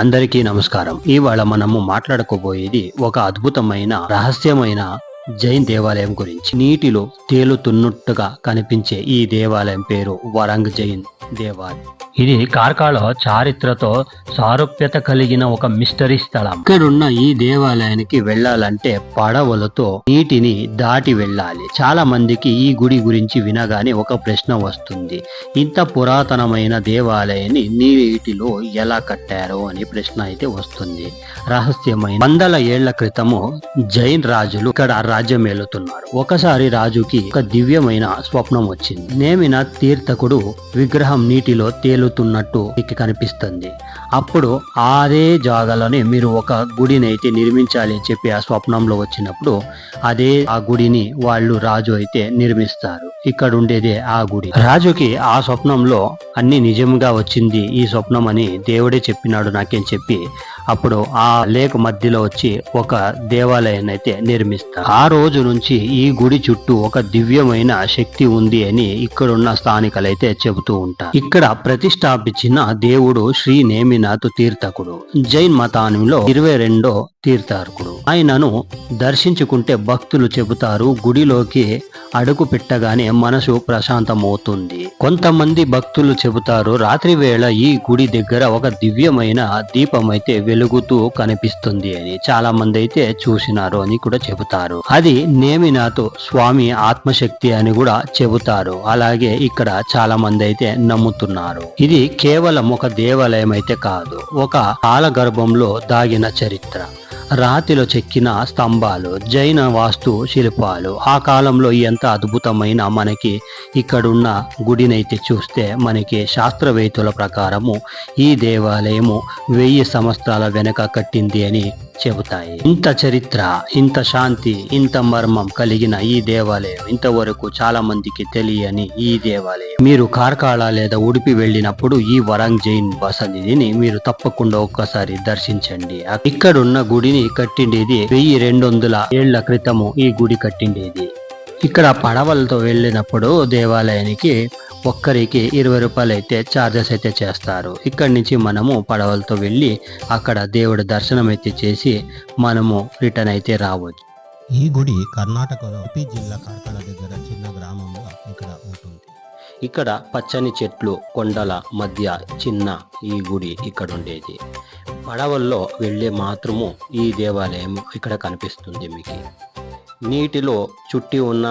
అందరికీ నమస్కారం. ఇవాళ మనము మాట్లాడుకోబోయేది ఒక అద్భుతమైన రహస్యమైన జైన్ దేవాలయం గురించి నీటిలో తేలుతున్నట్టుగా కనిపించే ఈ దేవాలయం పేరు వరంగ్ జైన్ దేవాలయం. ఇది కార్కాలో చారిత్రతో సారూప్యత కలిగిన ఒక మిస్టరీ స్థలం. ఇక్కడున్న ఈ దేవాలయానికి వెళ్ళాలంటే పడవలతో నీటిని దాటి వెళ్ళాలి. చాలా మందికి ఈ గుడి గురించి వినగానే ఒక ప్రశ్న వస్తుంది. ఇంత పురాతనమైన దేవాలయాన్ని నీటిలో ఎలా కట్టారో అని ప్రశ్న అయితే వస్తుంది. రహస్యమైన వందల ఏళ్ళ క్రితము జైన్ రాజులు ఇక్కడ రాజ్యమేలుతున్నారు ఒకసారి రాజుకి ఒక దివ్యమైన స్వప్నం వచ్చింది. నేమిన తీర్థకుడు విగ్రహం నీటిలో తేలుతున్నట్టు మీకు కనిపిస్తుంది. అప్పుడు అదే జాగాలోనే మీరు ఒక గుడిని అయితే నిర్మించాలి అని చెప్పి ఆ స్వప్నంలో వచ్చినప్పుడు అదే ఆ గుడిని వాళ్ళు రాజు అయితే నిర్మిస్తారు. ఇక్కడ ఉండేదే ఆ గుడి. రాజుకి ఆ స్వప్నంలో అన్ని నిజంగా వచ్చింది ఈ స్వప్నం అని దేవుడే చెప్పినాడు నాకేం చెప్పి అప్పుడు ఆ లేక్ మధ్యలో వచ్చి ఒక దేవాలయాన్ని అయితే నిర్మిస్తారు. ఆ రోజు నుంచి ఈ గుడి చుట్టూ ఒక దివ్యమైన శక్తి ఉంది అని ఇక్కడున్న స్థానికులైతే చెబుతూ ఉంటారు. ఇక్కడ ప్రతిష్టాపించిన దేవుడు శ్రీ నేమినాథ్ తీర్థకుడు. జైన్ మతానంలో ఇరవై రెండో తీర్థార్కుడు. ఆయనను దర్శించుకుంటే భక్తులు చెబుతారు గుడిలోకి అడుగు పెట్టగానే మనసు ప్రశాంతమవుతుంది. కొంతమంది భక్తులు చెబుతారు రాత్రి వేళ ఈ గుడి దగ్గర ఒక దివ్యమైన దీపం అయితే వెలుగుతూ కనిపిస్తుంది అని చాలా మంది అయితే చూసినారు అని కూడా చెబుతారు. అది నేమినాథ్ స్వామి ఆత్మశక్తి అని కూడా చెబుతారు. అలాగే ఇక్కడ చాలా మంది అయితే నమ్ముతున్నారు. ఇది కేవలం ఒక దేవాలయం అయితే కాదు ఒక కాలగర్భంలో దాగిన చరిత్ర. రాతిలో చెక్కిన స్తంభాలు జైన వాస్తు శిల్పాలు ఆ కాలంలో ఎంత అద్భుతమైన మనకి ఇక్కడున్న గుడినైతే చూస్తే మనకి శాస్త్రవేత్తల ప్రకారము ఈ దేవాలయము వెయ్యి సంవత్సరాల వెనక కట్టింది అని చెబుతాయి. ఇంత చరిత్ర ఇంత శాంతి ఇంత మర్మం కలిగిన ఈ దేవాలయం ఇంతవరకు చాలా మందికి తెలియని ఈ దేవాలయం. మీరు కార్కాళ లేదా ఉడిపి వెళ్ళినప్పుడు ఈ వరంగ్ జైన్ బసనిధిని మీరు తప్పకుండా ఒక్కసారి దర్శించండి. ఇక్కడున్న గుడిని కట్టిండేది వెయ్యి రెండు వందల ఏళ్ళ క్రితము ఈ గుడి కట్టిండేది. ఇక్కడ పడవలతో వెళ్ళినప్పుడు దేవాలయానికి ఒక్కరికి ఇరవై రూపాయలు అయితే ఛార్జెస్ అయితే చేస్తారు. ఇక్కడి నుంచి మనము పడవలతో వెళ్ళి అక్కడ దేవుడి దర్శనం అయితే చేసి మనము రిటర్న్ అయితే రావచ్చు. ఈ గుడి కర్ణాటకలో ఉపి జిల్లా కార్కళ దగ్గర చిన్న గ్రామంలో ఇక్కడ ఉంటుంది. ఇక్కడ పచ్చని చెట్లు కొండల మధ్య చిన్న ఈ గుడి ఇక్కడ ఉండేది. పడవల్లో వెళ్ళే మాత్రము ఈ దేవాలయం ఇక్కడ కనిపిస్తుంది మీకు. నీటిలో చుట్టి ఉన్న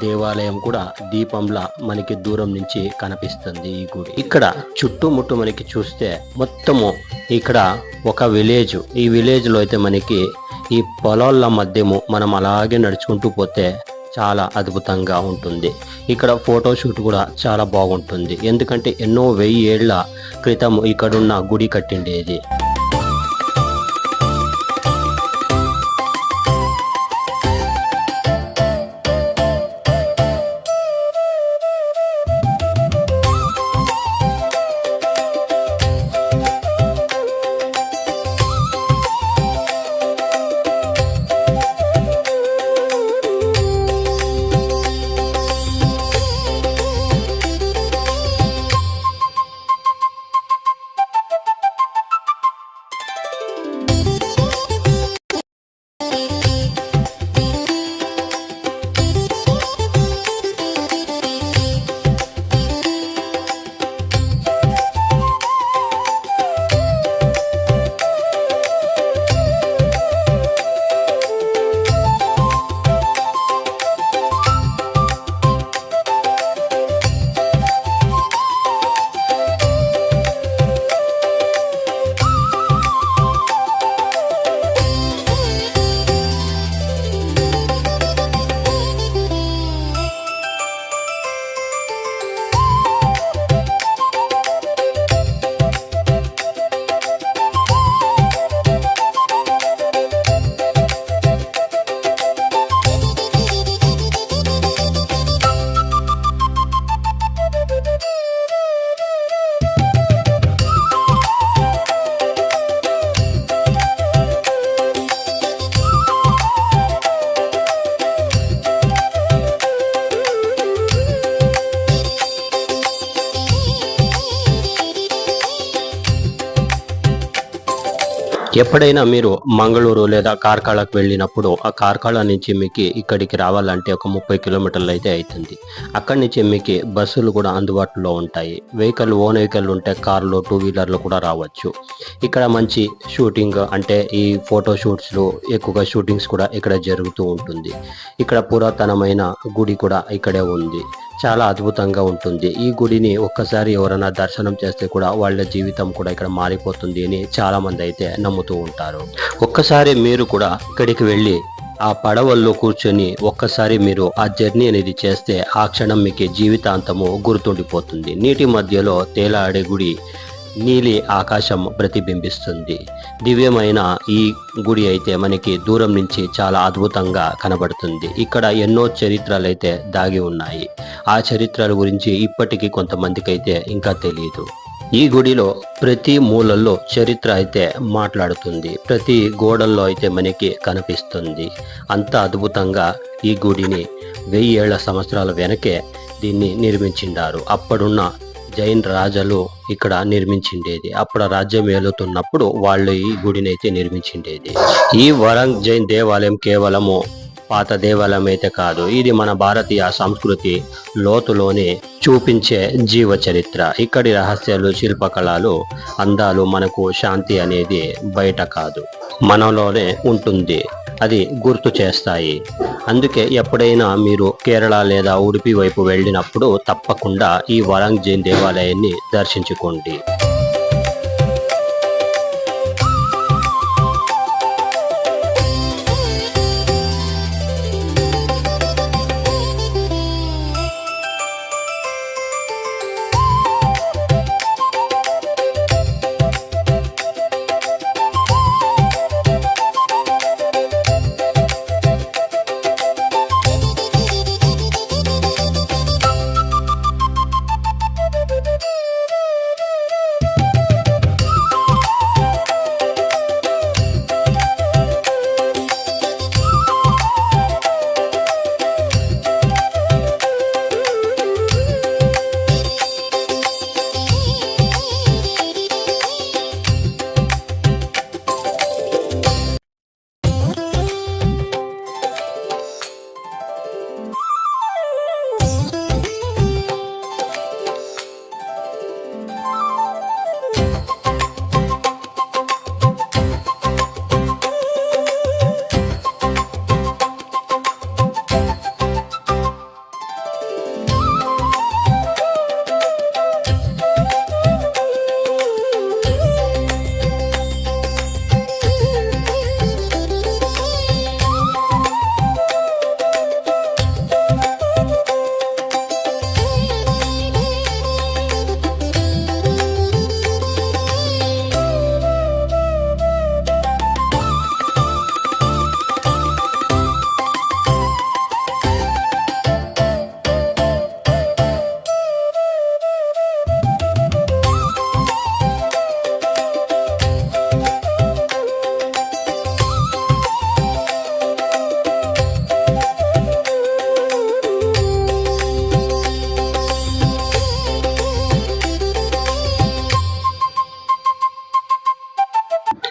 దేవాలయం కూడా దీపంలా మనకి దూరం నుంచి కనిపిస్తుంది ఈ గుడి. ఇక్కడ చుట్టుముట్టు మనకి చూస్తే మొత్తము ఇక్కడ ఒక విలేజ్. ఈ విలేజ్లో అయితే మనకి ఈ పొలాల మధ్యము మనం అలాగే నడుచుకుంటూ పోతే చాలా అద్భుతంగా ఉంటుంది. ఇక్కడ ఫోటో షూట్ కూడా చాలా బాగుంటుంది. ఎందుకంటే ఎన్నో వెయ్యి ఏళ్ళ క్రితం ఇక్కడున్న గుడి కట్టిండేది. ఎప్పుడైనా మీరు మంగళూరు లేదా కార్కళకు వెళ్ళినప్పుడు ఆ కార్కళ నుంచి మీకు ఇక్కడికి రావాలంటే ఒక ముప్పై కిలోమీటర్లు అయితే అవుతుంది. అక్కడి నుంచి మీకు బస్సులు కూడా అందుబాటులో ఉంటాయి. వెహికల్ ఓన్ వెహికల్ ఉంటే కార్లు టూ వీలర్లు కూడా రావచ్చు. ఇక్కడ మంచి షూటింగ్ అంటే ఈ ఫోటో షూట్స్లు ఎక్కువగా షూటింగ్స్ కూడా ఇక్కడ జరుగుతూ ఉంటుంది. ఇక్కడ పురాతనమైన గుడి కూడా ఇక్కడే ఉంది. చాలా అద్భుతంగా ఉంటుంది. ఈ గుడిని ఒక్కసారి ఎవరైనా దర్శనం చేస్తే కూడా వాళ్ళ జీవితం కూడా ఇక్కడ మారిపోతుంది అని చాలా మంది అయితే నమ్ముతూ ఉంటారు. ఒక్కసారి మీరు కూడా ఇక్కడికి వెళ్ళి ఆ పడవల్లో కూర్చొని ఒక్కసారి మీరు ఆ జర్నీ అనేది చేస్తే ఆ క్షణం మీకు జీవితాంతము గుర్తుండిపోతుంది. నీటి మధ్యలో తేలాడే గుడి నీలి ఆకాశం ప్రతిబింబిస్తుంది. దివ్యమైన ఈ గుడి అయితే మనకి దూరం నుంచి చాలా అద్భుతంగా కనబడుతుంది. ఇక్కడ ఎన్నో చరిత్రలు అయితే దాగి ఉన్నాయి. ఆ చరిత్రల గురించి ఇప్పటికీ కొంతమందికి అయితే ఇంకా తెలియదు ఈ గుడిలో ప్రతి మూలల్లో చరిత్ర అయితే మాట్లాడుతుంది. ప్రతి గోడల్లో అయితే మనకి కనిపిస్తుంది. అంత అద్భుతంగా ఈ గుడిని వెయ్యేళ్ళ సంవత్సరాల వెనకే దీన్ని నిర్మించిండారు. అప్పుడున్న జైన్ రాజులు ఇక్కడ నిర్మించిండేది. అప్పుడు రాజ్యం ఏలుతున్నప్పుడు వాళ్ళు ఈ గుడిని అయితే నిర్మించిండేది. ఈ వరంగ్ జైన్ దేవాలయం కేవలము పాత దేవాలయం అయితే కాదు. ఇది మన భారతీయ సంస్కృతి లోతులోనే చూపించే జీవ చరిత్ర ఇక్కడి రహస్యాలు శిల్పకళలు అందాలు మనకు శాంతి అనేది బయట కాదు. మనలోనే ఉంటుంది. అది గుర్తు చేస్తాయి. అందుకే ఎప్పుడైనా మీరు కేరళ లేదా ఉడిపి వైపు వెళ్ళినప్పుడు తప్పకుండా ఈ వరంగ్ జైన్ దేవాలయాన్ని దర్శించుకోండి.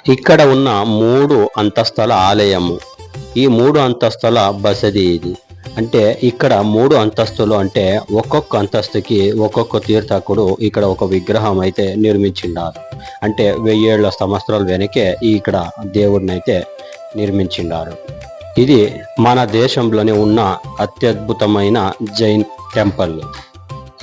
ఇక్కడ ఉన్న మూడు అంతస్తుల ఆలయము. ఈ మూడు అంతస్తుల బసది ఇది. అంటే ఇక్కడ మూడు అంతస్తులు అంటే ఒక్కొక్క అంతస్తుకి ఒక్కొక్క తీర్థకుడు ఇక్కడ ఒక విగ్రహం అయితే నిర్మించిండారు. అంటే వెయ్యేళ్ళ సంవత్సరాల వెనకే ఇక్కడ దేవుడిని అయితే నిర్మించిండారు. ఇది మన దేశంలోనే ఉన్న అత్యద్భుతమైన జైన్ టెంపుల్.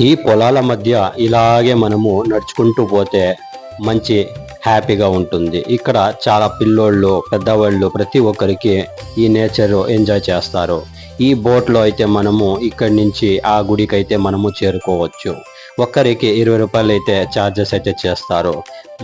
ఈ పొలాల మధ్య ఇలాగే మనము నడుచుకుంటూ పోతే మంచి హ్యాపీగా ఉంటుంది. ఇక్కడ చాలా పిల్లోళ్ళు పెద్దవాళ్ళు ప్రతి ఒక్కరికి ఈ నేచర్ ఎంజాయ్ చేస్తారు. ఈ బోట్లో అయితే మనము ఇక్కడి నుంచి ఆ గుడికి అయితే మనము చేరుకోవచ్చు. ఒక్కరికి ఇరవై రూపాయలు అయితే ఛార్జెస్ అయితే చేస్తారు.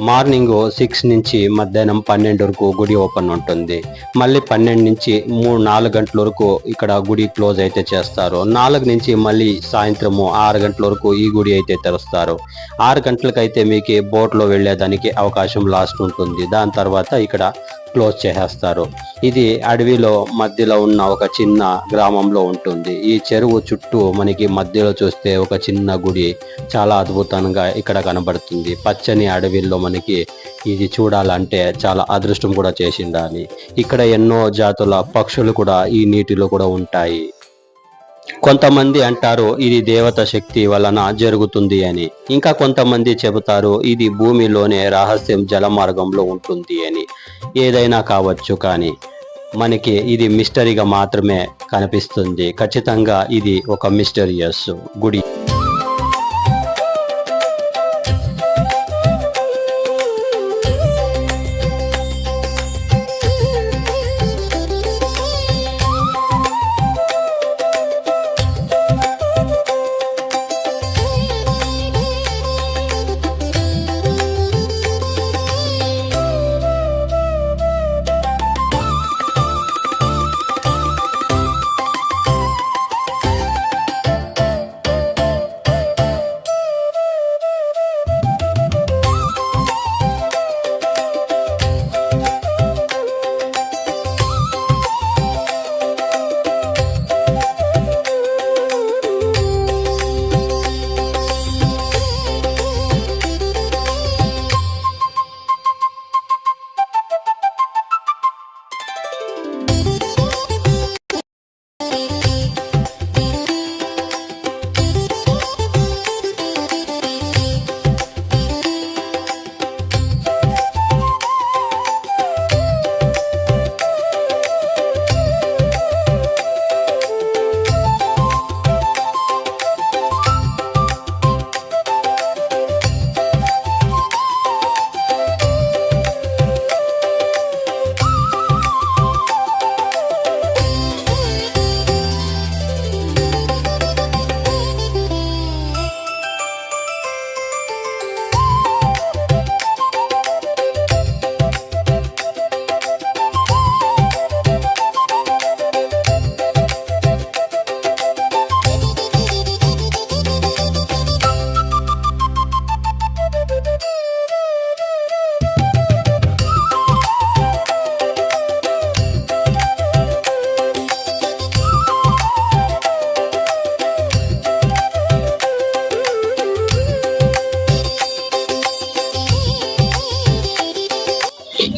మార్నింగ్ సిక్స్ నుంచి మధ్యాహ్నం పన్నెండు వరకు గుడి ఓపెన్ ఉంటుంది. మళ్ళీ పన్నెండు నుంచి మూడు నాలుగు గంటల వరకు ఇక్కడ గుడి క్లోజ్ అయితే చేస్తారు. నాలుగు నుంచి మళ్ళీ సాయంత్రము ఆరు గంటల వరకు ఈ గుడి అయితే తెరుస్తారు. ఆరు గంటలకైతే మీకు బోట్లో వెళ్ళేదానికి అవకాశం లాస్ట్ ఉంటుంది. దాని తర్వాత ఇక్కడ క్లోజ్ చేసేస్తారు. ఇది అడవిలో మధ్యలో ఉన్న ఒక చిన్న గ్రామంలో ఉంటుంది. ఈ చెరువు చుట్టూ మనకి మధ్యలో చూస్తే ఒక చిన్న గుడి చాలా అద్భుతంగా ఇక్కడ కనబడుతుంది. పచ్చని అడవిలో మనకి ఇది చూడాలంటే చాలా అదృష్టం కూడా చేసిందని ఇక్కడ ఎన్నో జాతుల పక్షులు కూడా ఈ నీటిలో కూడా ఉంటాయి. కొంతమంది అంటారు ఇది దేవత శక్తి వలన జరుగుతుంది అని. ఇంకా కొంతమంది చెబుతారు ఇది భూమిలోనే రహస్యం జలమార్గంలో ఉంటుంది అని. ఏదైనా కావచ్చు కానీ మనకి ఇది మిస్టరీగా మాత్రమే కనిపిస్తుంది. ఖచ్చితంగా ఇది ఒక మిస్టరియస్ గుడి.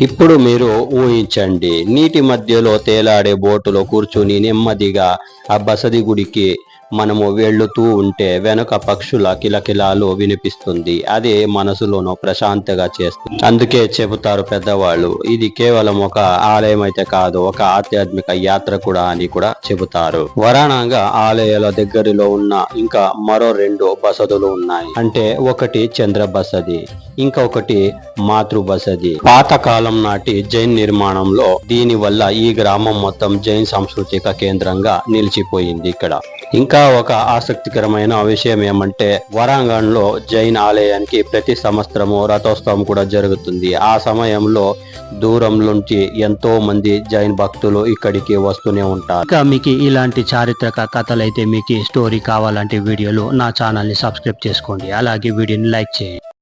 ఇప్పుడు మీరు ఊహించండి నీటి మధ్యలో తేలాడే బోటులో కూర్చుని నెమ్మదిగా ఆ బసది గుడికి మనము వెళ్ళుతూ ఉంటే వెనుక పక్షుల కిలకిలాలు వినిపిస్తుంది. అదే మనసులోనూ ప్రశాంతగా చేస్తుంది. అందుకే చెబుతారు పెద్దవాళ్ళు ఇది కేవలం ఒక ఆలయం అయితే కాదు ఒక ఆధ్యాత్మిక యాత్ర కూడా అని కూడా చెబుతారు. వరాణంగా ఆలయాల దగ్గరలో ఉన్న ఇంకా మరో రెండు బసదులు ఉన్నాయి. అంటే ఒకటి చంద్ర బసది ఇంకొకటి మాతృ బసది. పాతకాలం నాటి జైన్ నిర్మాణంలో దీని వల్ల ఈ గ్రామం మొత్తం జైన్ సాంస్కృతిక కేంద్రంగా నిలిచిపోయింది ఇక్కడ. ఇంకా ఒక ఆసక్తికరమైన విషయం ఏమంటే వరాంగణ్ జైన్ ఆలయానికి ప్రతి సంవత్సరము రథోత్సవం కూడా జరుగుతుంది. ఆ సమయంలో దూరం నుంచి ఎంతో మంది జైన్ భక్తులు ఇక్కడికి వస్తూనే ఉంటారు. ఇంకా మీకు ఇలాంటి చారిత్రక కథలు అయితే మీకు స్టోరీ కావాలంటే వీడియోలు నా ఛానల్ని సబ్స్క్రైబ్ చేసుకోండి. అలాగే వీడియోని లైక్ చేయండి.